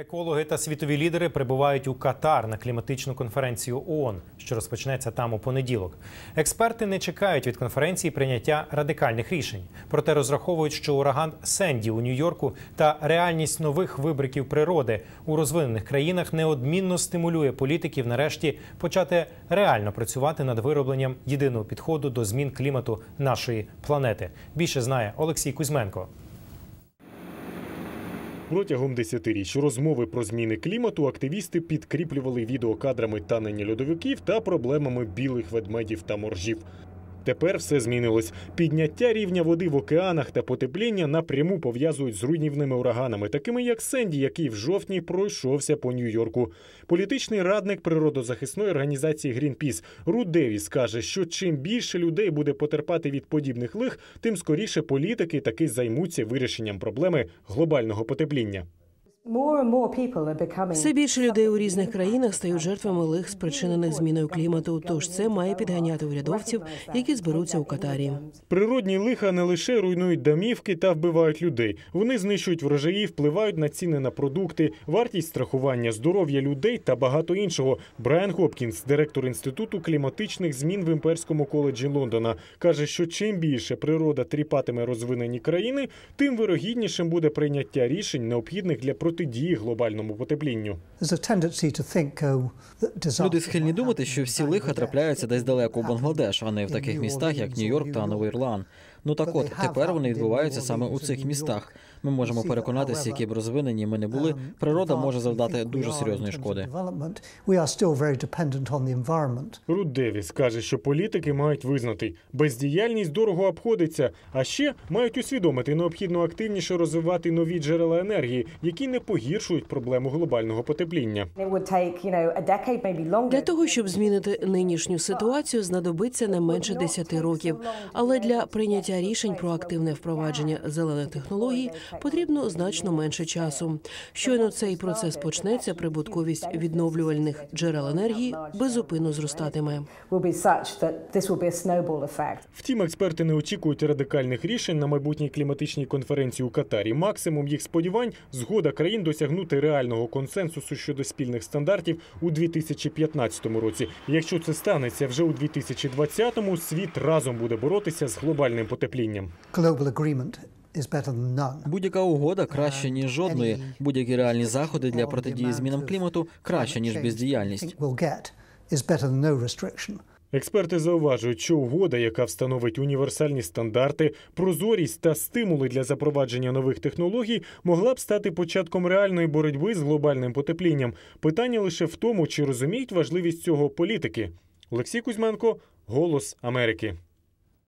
Екологи та світові лідери прибувають у Катар на кліматичну конференцію ООН, що розпочнеться там у понеділок. Експерти не чекають від конференції прийняття радикальних рішень, проте розраховують, що ураган Сенді у Нью-Йорку та реальність нових вибриків природи у розвинених країнах неодмінно стимулює політиків нарешті почати реально працювати над виробленням єдиного підходу до змін клімату нашої планети. Більше знає Олексій Кузьменко. Протягом десятиріч розмови про зміни клімату активісти підкріплювали відеокадрами танення льодовиків та проблемами білих ведмедів та моржів. Тепер все змінилось. Підняття рівня води в океанах та потепління напряму пов'язують з руйнівними ураганами, такими як Сенді, який в жовтні пройшовся по Нью-Йорку. Політичний радник природозахисної організації Greenpeace Рут Девіс каже, що чим більше людей буде потерпати від подібних лих, тим скоріше політики таки займуться вирішенням проблеми глобального потепління. Все більше людей у різних країнах стають жертвами лих, спричинених зміною клімату. Тож це має підганяти урядовців, які зберуться у Катарі. Природні лиха не лише руйнують домівки та вбивають людей. Вони знищують врожаї, впливають на ціни на продукти, вартість страхування, здоров'я людей та багато іншого. Брайан Хопкінс, директор інституту кліматичних змін в імперському коледжі Лондона, каже, що чим більше природа тріпатиме розвинені країни, тим вирогіднішим буде прийняття рішень, необхідних для протидії глобальному потеплінню. Люди схильні думати, що всі лиха трапляються десь далеко у Бангладеш, а не в таких містах, як Нью-Йорк та Новий Ірланд. Ну так от тепер вони відбуваються саме у цих містах. Ми можемо переконатися, які б розвинені ми не були. Природа може завдати дуже серйозної шкоди. Рут Девіс каже, що політики мають визнати, бездіяльність дорого обходиться, а ще мають усвідомити необхідно активніше розвивати нові джерела енергії, які не погіршують проблему глобального потепління. Для того щоб змінити нинішню ситуацію, знадобиться не менше 10 років. Але для прийняття рішень про активне впровадження зелених технологій потрібно значно менше часу. Щойно цей процес почнеться, прибутковість відновлювальних джерел енергії безупинно зростатиме. Втім, експерти не очікують радикальних рішень на майбутній кліматичній конференції у Катарі. Максимум їх сподівань згода країн досягнути реального консенсусу щодо спільних стандартів у 2015 році. Якщо це станеться вже у 2020-му, світ разом буде боротися з глобальним потеплінням. Будь-яка угода краще ніж жодної. Будь-які реальні заходи для протидії змінам клімату краще ніж бездіяльність. Експерти зауважують, що угода, яка встановить універсальні стандарти, прозорість та стимули для запровадження нових технологій, могла б стати початком реальної боротьби з глобальним потеплінням. Питання лише в тому, чи розуміють важливість цього політики. Олексій Кузьменко, Голос Америки.